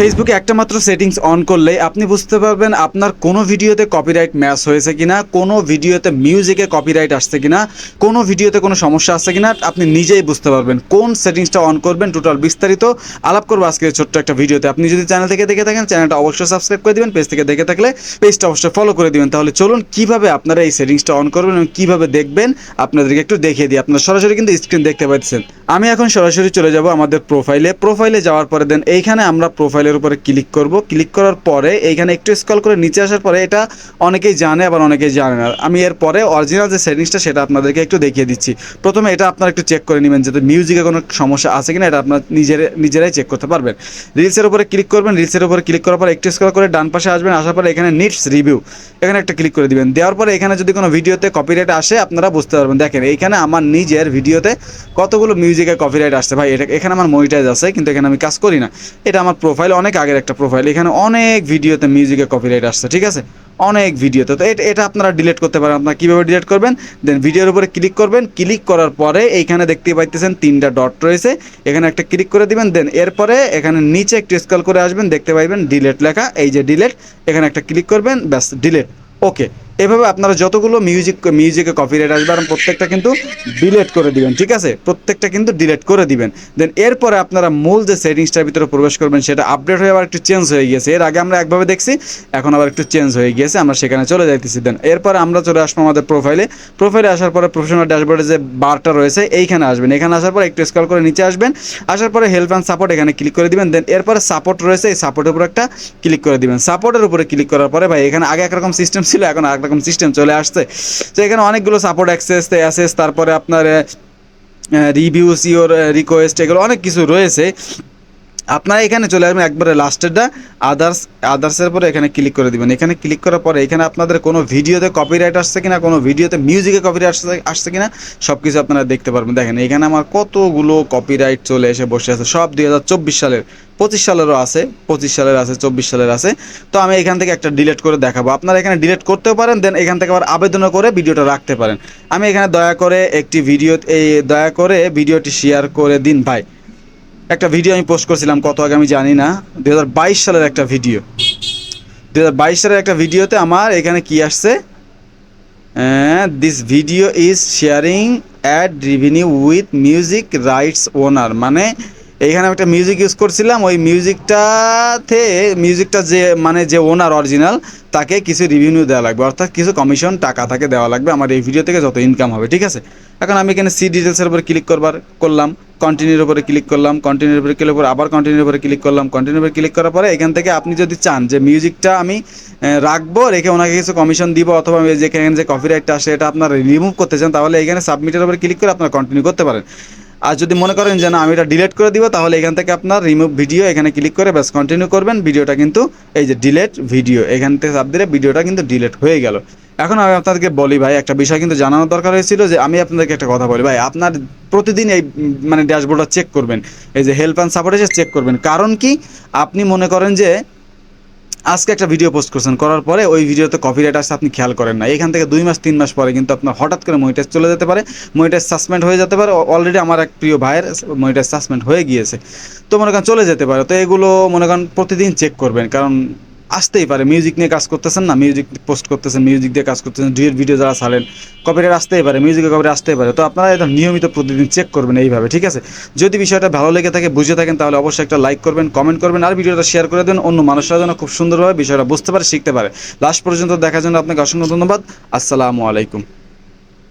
ফেসবুকে একটা মাত্র সেটিংস অন করলেই আপনি বুঝতে পারবেন আপনার কোনো ভিডিওতে কপিরাইট ম্যাচ হয়েছে কিনা, কোনো ভিডিওতে মিউজিকে কপিরাইট আসছে কিনা, কোনো ভিডিওতে কোনো সমস্যা আসছে কিনা, আপনি নিজেই বুঝতে পারবেন কোন সেটিংসটা অন করবেন টোটাল বিস্তারিত আলাপ করব আজকে ছোট্ট একটা ভিডিওতে আপনি যদি চ্যানেল থেকে দেখে থাকেন চ্যানেলটা অবশ্যই সাবস্ক্রাইব করে দিবেন পেজ থেকে দেখে থাকলে পেজটা অবশ্যই ফলো করে দিবেন। তাহলে চলুন কীভাবে আপনারা এই সেটিংসটা অন করবেন এবং কীভাবে দেখবেন, আপনাদেরকে একটু দেখিয়ে দিই। আপনারা সরাসরি কিন্তু স্ক্রিন দেখতে পাচ্ছেন। আমি এখন সরাসরি চলে যাব আমাদের প্রোফাইলে প্রোফাইলে যাওয়ার পরে দেন, এইখানে আমরা প্রোফাইলের উপরে ক্লিক করব। ক্লিক করার পরে এইখানে একটু স্ক্রল করে নিচে আসার পরে এটা অনেকেই জানে, আবার অনেকেই জানে না। আমি এর পরে অরিজিনাল যে সেটিংসটা সেটা আপনাদেরকে একটু দেখিয়ে দিচ্ছি। প্রথমে এটা আপনারা একটু চেক করে নেবেন যাতে মিউজিকে কোনো সমস্যা আছে কিনা, এটা আপনার নিজের, নিজেরাই চেক করতে পারবেন। রিলসের উপরে ক্লিক করবেন। রিলসের উপরে ক্লিক করার পর একটু স্ক্রল করে ডান পাশে আসবেন, আসার পরে এখানে নিটস রিভিউ এখানে একটা ক্লিক করে দিবেন। দেওয়ার পরে এখানে যদি কোনো ভিডিওতে কপিরাইট আসে, আপনারা বুঝতে পারবেন। দেখেন, এইখানে আমার নিজের ভিডিওতে কতগুলো মিউজিকে কপিরাইট আসছে। ভাই, এটা, এখানে আমার মনিটাইজ আছে, কিন্তু এখানে আমি কাজ করি না। এটা আমার প্রোফাইল অনেক আগের একটা প্রোফাইল এখানে অনেক ভিডিওতে মিউজিকে কপিরাইট আসছে, ঠিক আছে? অনেক ভিডিওতে তো এটা আপনারা ডিলিট করতে পারেন, আপনারা কীভাবে ডিলিট করবেন? দেন ভিডিওর উপরে ক্লিক করবেন ক্লিক করার পরে এইখানে দেখতে পাইতেছেন তিনটা ডট রয়েছে, এখানে একটা ক্লিক করে দিবেন দেন এরপরে এখানে নিচে একটু স্ক্রল করে আসবেন, দেখতে পাইবেন ডিলেট লেখা, এই যে ডিলেট এখানে একটা ক্লিক করবেন, ব্যাস ডিলেট ওকে এভাবে আপনারা যতগুলো মিউজিক মিউজিকে কপিরাইট আসবে আর প্রত্যেকটা কিন্তু ডিলেট করে দিবেন, ঠিক আছে? প্রত্যেকটা কিন্তু ডিলেট করে দিবেন। দেন এরপরে আপনারা মূল যে সেটিংসটার ভিতরে প্রবেশ করবেন, সেটা আপডেট হয়ে আবার একটু চেঞ্জ হয়ে গিয়েছে। এর আগে আমরা একভাবে দেখছি, এখন আবার একটু চেঞ্জ হয়ে গিয়েছে, আমরা সেখানে চলে যাইতেছি। দেন এরপরে আমরা চলে আসব আমাদের প্রোফাইলে প্রোফাইলে আসার পরে প্রফেশনাল ড্যাশবোর্ডে যে বারটা রয়েছে, এইখানে আসবেন। এখানে আসার পরে একটু স্ক্রল করে নিচে আসবেন। আসার পরে হেল্প অ্যান্ড সাপোর্ট এখানে ক্লিক করে দিবেন। দেন এরপরে সাপোর্ট রয়েছে, এই সাপোর্টের উপর একটা ক্লিক করে দিবেন। সাপোর্টের উপরে ক্লিক করার পরে ভাই, এখানে আগে একরকম সিস্টেম ছিল, এখন একরকম সিস্টেম চলে আসছে। তো এখানে অনেকগুলো সাপোর্ট অ্যাক্সেস অ্যাসেস তারপরে আপনার রিভিউস ইওর রিকোয়েস্ট এগুলো অনেক কিছু রয়েছে। আপনারা এখানে চলে আসবেন একবারে লাস্টেরটা আদার্স আদার্সের পরে এখানে ক্লিক করে দিবেন। এখানে ক্লিক করার পরে এখানে আপনাদের কোনো ভিডিওতে কপিরাইট আসছে কিনা, কোনো ভিডিওতে মিউজিকে কপিরাইট আসছে আসছে কিনা সব কিছু আপনারা দেখতে পারবেন। দেখেন, এখানে আমার কতগুলো কপিরাইট চলে এসে বসে আছে। সব দুই হাজার চব্বিশ সালের, পঁচিশ সালেরও আছে, পঁচিশ সালের আছে, চব্বিশ সালের আছে। তো আমি এখান থেকে একটা ডিলিট করে দেখাবো। আপনারা এখানে ডিলিট করতেও পারেন দেন এখান থেকে আবার আবেদনও করে ভিডিওটা রাখতে পারেন। আমি এখানে দয়া করে একটি ভিডিও এই দয়া করে ভিডিওটি শেয়ার করে দিন ভাই। একটা ভিডিও আমি পোস্ট করছিলাম কত আগে আমি জানি না দুই হাজার বাইশ সালের একটা ভিডিও। দুই হাজার বাইশ সালের একটা ভিডিওতে আমার এখানে কি আসছে? This video is sharing ad revenue with music rights owner মানে এইখানে আমি একটা মিউজিক ইউজ করছিলাম, ওই মিউজিকটাতে মিউজিকটা যে মানে যে ওনার অরিজিনাল তাকে কিছু রিভিনিউ দেওয়া লাগবে। অর্থাৎ কিছু কমিশন টাকা তাকে দেওয়া লাগবে আমার এই ভিডিও থেকে যত ইনকাম হবে, ঠিক আছে? এখন আমি এখানে সি ডিটেলসের উপরে ক্লিক করবার, করলাম কন্টিনিউর উপরে ক্লিক করলাম কন্টিনিউর উপরে ক্লিক করে আবার কন্টিনিউর উপরে ক্লিক করলাম কন্টিনিউর উপরে ক্লিক করার পরে এখান থেকে আপনি যদি চান যে মিউজিকটা আমি রাখব, রেখে ওনাকে কিছু কমিশন দিব, অথবা আমি যেখানে যে কপিরাইটটা আসে, এটা আপনার রিমুভ করতে চান, তাহলে এখানে সাবমিটের উপরে ক্লিক করে আপনারা কন্টিনিউ করতে পারেন। আর যদি মনে করেন যে না, আমি এটা ডিলেট করে দিব, তাহলে এখান থেকে আপনার রিমুভ ভিডিও এখানে ক্লিক করে ব্যাস কন্টিনিউ করবেন। ভিডিওটা কিন্তু এই যে ডিলেট ভিডিও এখান থেকে চাপ দিলে ভিডিওটা কিন্তু ডিলেট হয়ে গেল। এখন আমি আপনাদেরকে বলি ভাই, একটা বিষয় কিন্তু জানানোর দরকার হয়েছিল যে আমি আপনাদেরকে একটা কথা বলি ভাই, আপনার প্রতিদিন এই মানে ড্যাশবোর্ডটা চেক করবেন। এই যে হেল্প অ্যান্ড সাপোর্ট এসে চেক করবেন। কারণ কি? আপনি মনে করেন যে আজকে একটা ভিডিও পোস্ট করছেন, করার পরে ওই ভিডিওতে কপিরাইট আসছে, আপনি খেয়াল করেন না। এখান থেকে দুই মাস, তিন মাস পরে কিন্তু আপনার হঠাৎ করে মনিটাইজ চলে যেতে পারে। মনিটাইজ সাসপেন্ড হয়ে যেতে পারে। অলরেডি আমার এক প্রিয় ভাইয়ের মনিটাইজ সাসপেন্ড হয়ে গিয়েছে। তো মনে করেন চলে যেতে পারে। তো এগুলো মনে করেন প্রতিদিন চেক করবেন। কারণ আসতেই পারে। মিউজিক নিয়ে কাজ করতেছেন না মিউজিক পোস্ট করতেছেন মিউজিক দিয়ে কাজ করতেছেন ডুয়ের ভিডিও যারা ছাড়েন কপিরাইট আসতেই পারে মিউজিকের কপিরাইট আসতেই পারে। তো আপনারা এটা নিয়মিত প্রতিদিন চেক করবেন এইভাবে, ঠিক আছে? যদি বিষয়টা ভালো লেগে থাকে, বুঝে থাকেন, তাহলে অবশ্যই একটা লাইক করবেন কমেন্ট করবেন, আর ভিডিওটা শেয়ার করে দেন। অন্য মানুষরা যেন খুব সুন্দরভাবে বিষয়টা বুঝতে পারে, শিখতে পারে। লাস্ট পর্যন্ত দেখার জন্য আপনাকে অসংখ্য ধন্যবাদ। আসসালামু আলাইকুম।